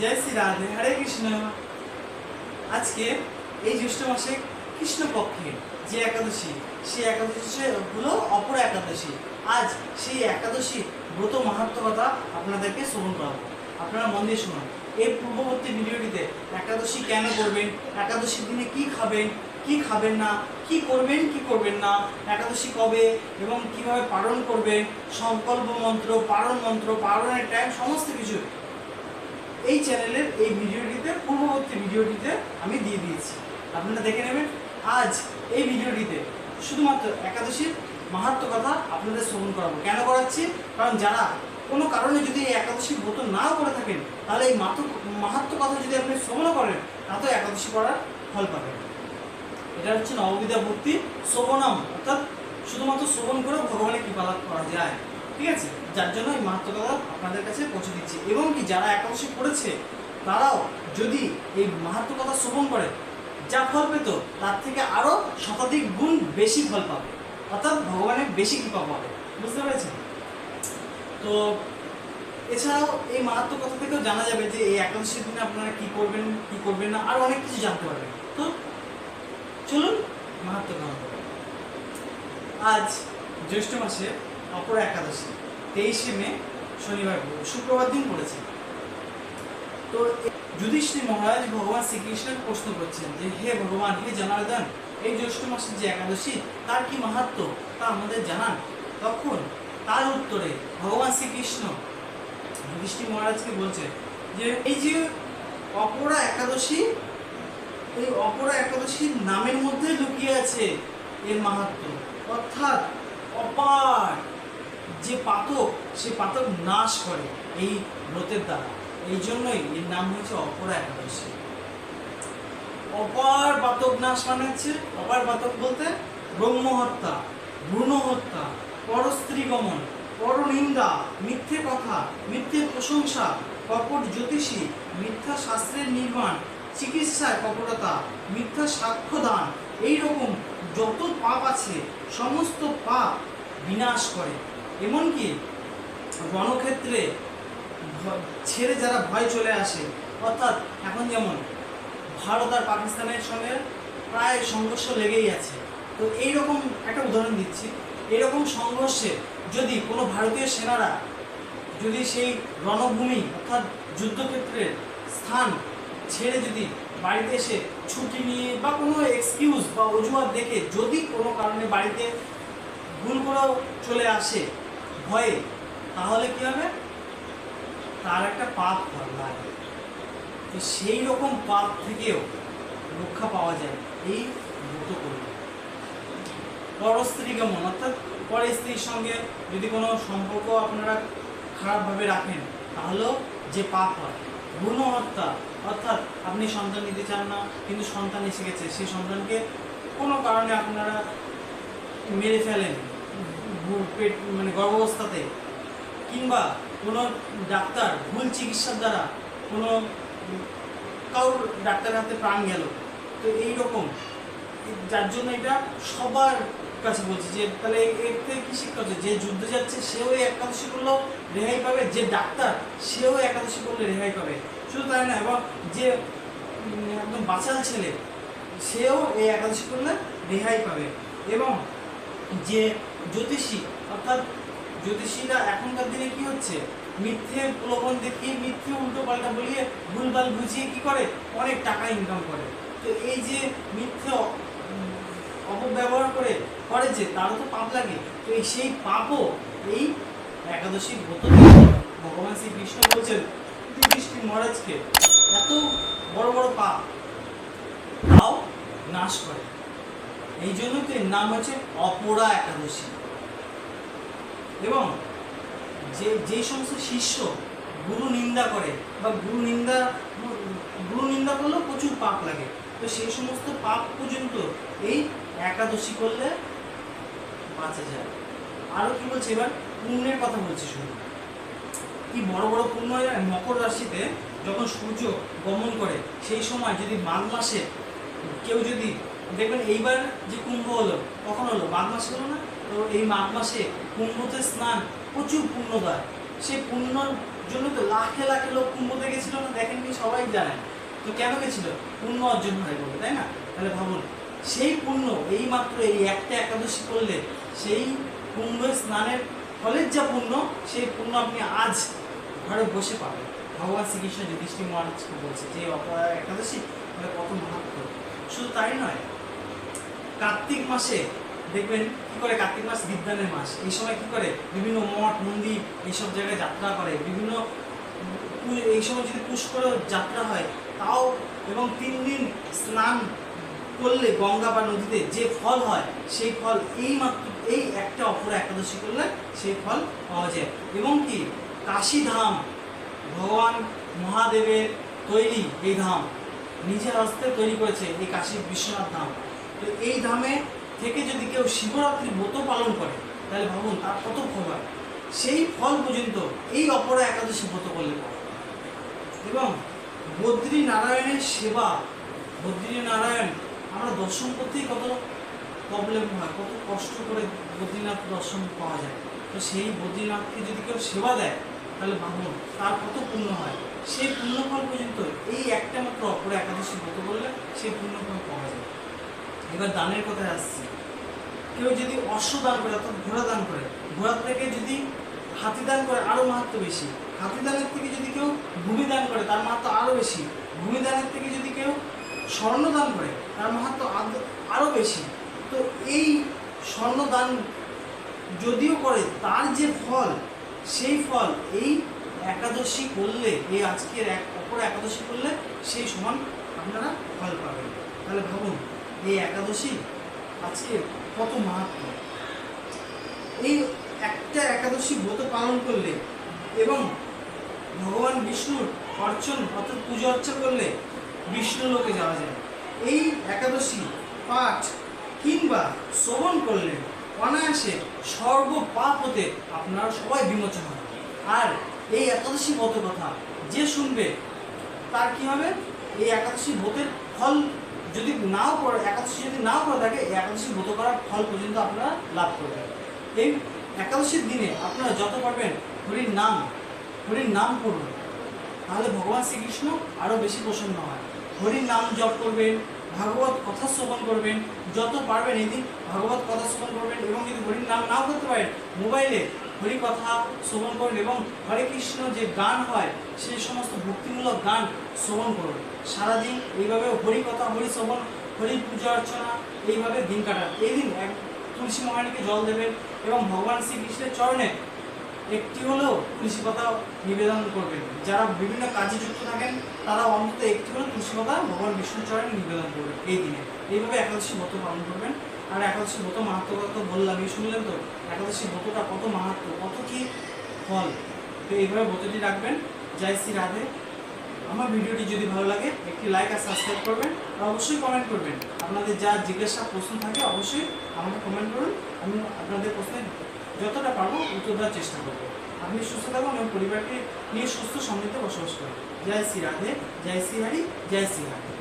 জয় শ্রী রাধে, হরে কৃষ্ণ। আজকে এই জ্যৈষ্ঠ মাসে কৃষ্ণ পক্ষে যে একাদশী, সেই একাদশী হলো অপর একাদশী। আজ সেই একাদশী ব্রত মাহাত্ম কথা আপনাদেরকে শ্রবণ করাবো। আপনারা মন দিয়ে শুনুন, এর পূর্ববর্তী ভিডিওটিতে একাদশী কেন করবেন, একাদশীর দিনে কি খাবেন কি খাবেন না, কি করবেন কি করবেন না, একাদশী কবে এবং কীভাবে পালন করবেন, সংকল্প মন্ত্র পালন মন্ত্র পালনের টাইম সমস্ত কিছু এই চ্যানেলের এই ভিডিওটিতে পূর্ববর্তী ভিডিওটিতে আমি দিয়ে দিয়েছি। আপনারা দেখে নেবেন, আজ এই ভিডিওটিতে শুধুমাত্র একাদশীর মাহাত্ম কথা আপনাদের শ্রবণ করাবো। কেন করাচ্ছি? কারণ যারা কোনো কারণে যদি এই একাদশী ব্রত নাও করে থাকেন, তাহলে এই মাত্র মাহাত্ম কথা যদি আপনি শ্রবণ করেন তাতেও একাদশী করার ফল পাবেন। এটা হচ্ছে নববিদ্যা ভক্তি, শ্রবণম, অর্থাৎ শুধুমাত্র শ্রবণ করে ভগবানের কৃপা লাভ করা যায়। ঠিক আছে? যার জন্য এই মাহাত্ম কথা আপনাদের কাছে পৌঁছে দিচ্ছি। এবং কি যারা একাদশী পড়েছে, তারাও যদি এই মাহাত্ম কথা শ্রবণ করে, যা ফল পেত, তার থেকে আরও শতাধিক গুণ বেশি ফল পাবে। অর্থাৎ ভগবানের বেশি কৃপা পাবে। বুঝতে পেরেছেন? তো এছাড়াও এই মাহাত্ম কথা থেকেও জানা যাবে যে এই একাদশীর দিনে আপনারা কি করবেন কি করবেন না আরও অনেক কিছু জানতে পারবেন। তো চলুন মাহাত্ম আজ জ্যৈষ্ঠ মাসে অপর একাদশী, তেইশে মে, শনিবার শুক্রবার দিন পড়েছে। তো যুধিষ্ঠির মহারাজ ভগবান শ্রীকৃষ্ণের প্রশ্ন করছেন যে, হে ভগবান, হে জনার্দন, এই জ্যৈষ্ঠ মাসের যে একাদশী, তার কি মাহাত্ম তা আমাদের জানান। তখন তার উত্তরে ভগবান শ্রীকৃষ্ণ যুধিষ্ঠির মহারাজকে বলছে যে, এই যে অপরা একাদশী, এই অপরা একাদশীর নামের মধ্যে লুকিয়ে আছে এর মাহাত্ম অর্থাৎ অপার যে পাতক, সে পাতক নাশ করে এই ব্রতের দ্বারা। এই জন্যই এর নাম হচ্ছে অপরা একাদশী অপার পাতক নাশ মানে হচ্ছে, অপার পাতক বলতে ব্রহ্ম হত্যা ভ্রূণ হত্যা পরস্ত্রী গমন পরনিন্দা, মিথ্যে কথা, মিথ্যে প্রশংসা, কপট জ্যোতিষী, মিথ্যা শাস্ত্রের নির্মাণ, চিকিৎসায় কপটতা, মিথ্যা সাক্ষ্যদান, এইরকম যত পাপ আছে, সমস্ত পাপ বিনাশ করে। এমনকি রণক্ষেত্রে ছেড়ে যারা ভয় চলে আসে, অর্থাৎ এখন যেমন ভারত আর পাকিস্তানের সঙ্গে প্রায় সংঘর্ষ লেগেই আছে। তো এই রকম একটা উদাহরণ দিচ্ছি। এরকম সংঘর্ষে যদি কোনো ভারতীয় সেনারা যদি সেই রণভূমি, অর্থাৎ যুদ্ধক্ষেত্রের স্থান ছেড়ে যদি বাড়িতে এসে ছুটি নিয়ে বা কোনো এক্সকিউজ বা অজুহাত দেখে যদি কোনো কারণে বাড়িতে ভুল করেও চলে আসে ভয়ে, তাহলে কি হবে? তার একটা পাপ লাগে। তো সেই রকম পাপ থেকেও রক্ষা পাওয়া যায় এই ব্রত করলে পরস্ত্রী কেমন? অর্থাৎ পরের স্ত্রীর সঙ্গে যদি কোনো সম্পর্ক আপনারা খারাপভাবে রাখেন, তাহলেও যে পাপ হয় ভ্রূণ হত্যা অর্থাৎ আপনি সন্তান নিতে চান না, কিন্তু সন্তান এসে গেছে, সেই সন্তানকে কোনো কারণে আপনারা মেরে ফেলেন পেট মানে গর্ভাবস্থাতে, কিংবা কোনো ডাক্তার ভুল চিকিৎসার দ্বারা কোনো কারোর ডাক্তারের হাতে প্রাণ গেল। তো এই রকম যার জন্য এটা সবার কাছে বলছি যে, তাহলে এর থেকে কি শিক্ষা হচ্ছে? যে যুদ্ধে যাচ্ছে, সেও একাদশী করলেও রেহাই পাবে। যে ডাক্তার, সেও একাদশী করলে রেহাই পাবে। শুধু তাই না, এবং যে একদম বাচাল ছেলে, সেও এই একাদশী করলে রেহাই পাবে। এবং যে জ্যোতিষী, অর্থাৎ জ্যোতিষীরা এখনকার দিনে কি হচ্ছে? মিথ্যে প্রলোভন দেখিয়ে মিথ্যে উল্টো পাল্টা বলিয়ে ভুলভাল বুঝিয়ে কি করে? অনেক টাকা ইনকাম করে। তো এই যে মিথ্যে অপব্যবহার করে করে যে, তারও তো পাপ লাগে। তো এই সেই পাপও এই একাদশী ব্রত ভগবান শ্রীকৃষ্ণ বলছেন, যুধিষ্ঠির মহারাজকে এত বড় বড় পাপ তাও নাশ করে। এই জন্য তো এর নাম হচ্ছে অপরা একাদশী। এবং যে যেই সমস্ত শিষ্য গুরু নিন্দা করে বা গুরু নিন্দা গুরু নিন্দা করলেও প্রচুর পাপ লাগে, তো সেই সমস্ত পাপ পর্যন্ত এই একাদশী করলে বাঁচা যায়। আরও কি বলছে এবার? পুণ্যের কথা বলছি শুনুন কি বড় বড় পুণ্য? মকর রাশিতে যখন সূর্য গমন করে, সেই সময় যদি মাঘ মাসে কেউ যদি দেখবেন এইবার যে কুম্ভ হলো, কখন হলো? মাঘ মাসে হলো না? তো এই মাঘ মাসে কুম্ভতে স্নান প্রচুর পুণ্য দেয়। সেই পুণ্য জন্য তো লাখে লাখে লোক কুম্ভতে গেছিল না? দেখেন কি সবাই জানেন তো কেন গেছিল? পুণ্য অর্জন হয় বলে, তাই না? তাহলে ভাবুন, সেই পুণ্য এই মাত্র এই একটা একাদশী করলে, সেই কুম্ভ স্নানের ফলের যা পুণ্য, সেই পুণ্য আপনি আজ ঘরে বসে পাবেন। ভগবান শ্রীকৃষ্ণ যুধিষ্ঠির মহারাজকে বলছে? যে অপরাধ একাদশী মানে কত মাহাত্ম শুধু তাই নয় কার্তিক মাসে দেখবেন কি করে কার্তিক মাস? বিদ্যানের মাস। এই সময় কি করে? বিভিন্ন মঠ, মন্দির, এইসব জায়গায় যাত্রা করে। বিভিন্ন এই সময় যদি পুষ্কর যাত্রা হয়, তাও এবং তিন দিন স্নান করলে গঙ্গা বা নদীতে যে ফল হয়, সেই ফল এই মাত্র, এই একটা অপর একাদশী করলে সেই ফল পাওয়া যায়। এবং কি? কাশী ধাম ভগবান মহাদেবের তৈরি এই ধাম। নিজের হস্তে তৈরি করেছে এই কাশী বিশ্বনাথ ধাম। তো এই ধামে থেকে যদি কেউ শিবরাত্রি ব্রত পালন করে, তাহলে ভাবুন তার কত ফল হয়। সেই ফল পর্যন্ত এই অপরা একাদশী ব্রত করলে এবং বদ্রী নারায়ণের সেবা বদ্রী নারায়ণ আমরা দর্শন করতেই কত প্রবলেম হয়, কত কষ্ট করে বদ্রীনাথ দর্শন পাওয়া যায়। তো সেই বদ্রীনাথকে যদি কেউ সেবা দেয়, তাহলে ভাবুন তার কত পুণ্য হয়। সেই পুণ্যফল পর্যন্ত এই একটা মাত্র অপর একাদশী ব্রত করলে সেই পুণ্যফল পাওয়া যায়। এবার দানের কথায় আসছে। কেউ যদি অশ্ব দান করে অর্থাৎ ঘোড়া দান করে, ঘোড়ার থেকে যদি হাতি দান করে আরও মাহাত্ম বেশি হাতি দানের থেকে যদি কেউ ভূমি দান করে, তার মাহাত্ম আরও বেশি ভূমি দানের থেকে যদি কেউ স্বর্ণ দান করে, তার মাহাত্ম আরও বেশি। তো এই স্বর্ণ দান যদিও করে, তার যে ফল, সেই ফল এই একাদশী করলে, এই আজকের এক অপর একাদশী করলে সেই সমান আপনারা ফল পাবেন। তাহলে ভাবুন এই একাদশী? আজকে কত মাহাত্ম এই একটা একাদশী ব্রত পালন করলে এবং ভগবান বিষ্ণুর অর্চন অর্থাৎ পুজো অর্চা করলে বিষ্ণু লোকে যাওয়া যায়। এই একাদশী পাঠ কিংবা শ্রবণ করলে অনায়াসে সর্ব পাপ হতে আপনারা সবাই বিমোচন হবে আর এই একাদশী ব্রত কথা যে শুনবে, তার কি হবে? এই একাদশী ব্রতের ফল যদি নাও করে একাদশী যদি নাও করে থাকে একাদশী ব্রত করার ফল পর্যন্ত আপনারা লাভ করবেন এই একাদশীর দিনে আপনারা যত পারবেন হরির নাম হরির নাম করবেন তাহলে ভগবান শ্রীকৃষ্ণ আরও বেশি প্রসন্ন হয়। হরির নাম জপ করবেন, ভাগবত কথা শ্রবণ করবেন, যত পারবেন এই দিন ভাগবত কথা শ্রবণ করবেন এবং যদি হরির নাম নাও করতে পারেন, মোবাইলে হরি কথা শ্রবণ করুন এবং হরে কৃষ্ণ যে গান হয় সেই সমস্ত ভক্তিমূলক গান শ্রবণ করুন। সারাদিন এইভাবে হরি কথা, হরি শ্রবণ, হরি পূজা অর্চনা এইভাবে দিন কাটান। এই দিন এক তুলসী মহারানীকে জল দেবেন এবং ভগবান শ্রীকৃষ্ণের চরণে একটি হলেও তুলসী পাতা নিবেদন করবেন। যারা বিভিন্ন কাজে যুক্ত থাকেন, তারা অন্তত একটি হলেও তুলসী পাতা ভগবান বিষ্ণুর চরণে নিবেদন করবেন। এই দিনে। এইভাবে একাদশী ব্রত পালন করবেন। আর একাদশী ব্রত মাহাত্ম বললাম, এই শুনলেন তো? একাদশী ব্রতটা কত মাহাত্ম কত কি ফল। তো এইভাবে ব্রতটি রাখবেন। জয় শ্রী রাধে। আমার ভিডিওটি যদি ভালো লাগে, একটি লাইক আর সাবস্ক্রাইব করবেন আর অবশ্যই কমেন্ট করবেন। আপনাদের যা জিজ্ঞাসা, প্রশ্ন থাকে, অবশ্যই আমাকে কমেন্ট করুন। আমি আপনাদের প্রশ্নের যতটা পারব উত্তর দেওয়ার চেষ্টা করব। আপনি সুস্থ থাকুন এবং পরিবারকে নিয়ে সুস্থ সমৃদ্ধ বসবাস করুন। জয় শ্রী রাধে, জয় শ্রী হরি, জয় শ্রী রাধে।